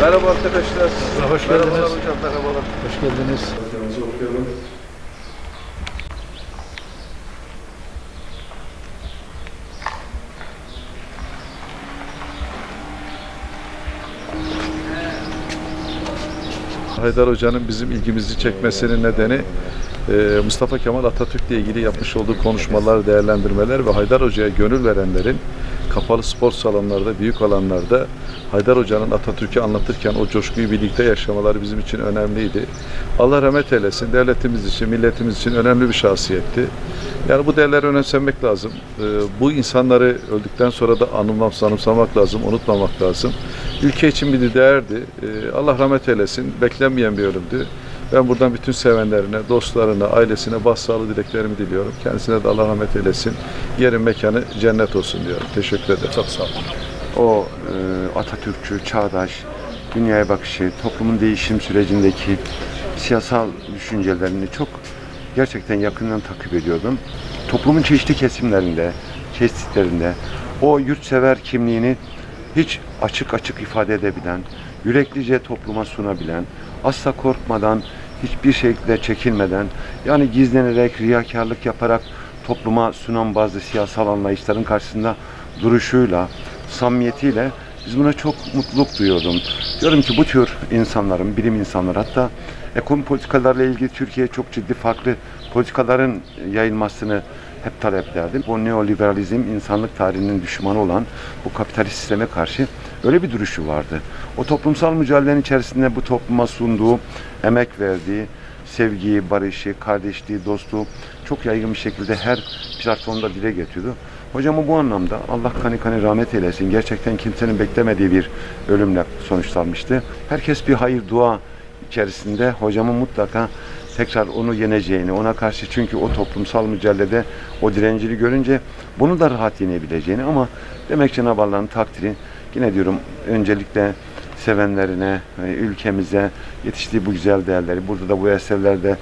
Merhaba arkadaşlar. Hoş Merhabalar geldiniz. hocam, merhabalar. Hoş geldiniz. Haydar Hoca'nın bizim ilgimizi çekmesinin nedeni Mustafa Kemal Atatürk'le ilgili yapmış olduğu konuşmalar, değerlendirmeler ve Haydar Hoca'ya gönül verenlerin kapalı spor salonlarda, büyük alanlarda Haydar Hoca'nın Atatürk'ü anlatırken o coşkuyu birlikte yaşamaları bizim için önemliydi. Allah rahmet eylesin. Devletimiz için, milletimiz için önemli bir şahsiyetti. Yani bu değerleri önemsemek lazım. E, bu insanları öldükten sonra da anılmam, anımsamak lazım, unutmamak lazım. Ülke için bir değerdi. E, Allah rahmet eylesin. Beklenmeyen bir ölümdü. Ben buradan bütün sevenlerine, dostlarına, ailesine başsağlığı dileklerimi diliyorum. Kendisine de Allah rahmet eylesin. Yerin mekanı cennet olsun diyorum. Teşekkür ederim. Çok sağ olun. o e, Atatürkçü, çağdaş, dünyaya bakışı, toplumun değişim sürecindeki siyasal düşüncelerini çok gerçekten yakından takip ediyordum. Toplumun çeşitli kesimlerinde, kesitlerinde o yurtsever kimliğini hiç açık açık ifade edebilen, yüreklice topluma sunabilen, asla korkmadan, hiçbir şekilde çekinmeden, yani gizlenerek, riyakarlık yaparak topluma sunan bazı siyasal anlayışların karşısında duruşuyla, samimiyetiyle biz buna çok mutluluk duyuyordum. Diyorum ki bu tür insanların, bilim insanları hatta ekonomi politikalarla ilgili Türkiye çok ciddi farklı politikaların yayılmasını hep taleplerdim. Bu neoliberalizm insanlık tarihinin düşmanı olan bu kapitalist sisteme karşı öyle bir duruşu vardı. O toplumsal mücadelenin içerisinde bu topluma sunduğu, emek verdiği, sevgiyi, barışı, kardeşliği, dostluğu çok yaygın bir şekilde her platformda dile getiriyordu. Hocamı bu anlamda Allah kani kani rahmet eylesin. Gerçekten kimsenin beklemediği bir ölümle sonuçlanmıştı. Herkes bir hayır dua içerisinde hocamın mutlaka tekrar onu yeneceğini, ona karşı çünkü o toplumsal mücadelede o direncini görünce bunu da rahat yenebileceğini ama demek Cenab-ı Allah'ın takdiri yine diyorum öncelikle sevenlerine, ülkemize yetiştiği bu güzel değerleri, burada da bu eserlerde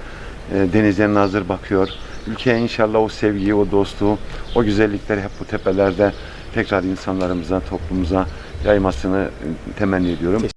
e, denize nazır bakıyor. Ülkeye inşallah o sevgiyi, o dostluğu, o güzellikleri hep bu tepelerde tekrar insanlarımıza, toplumumuza yaymasını e, temenni ediyorum.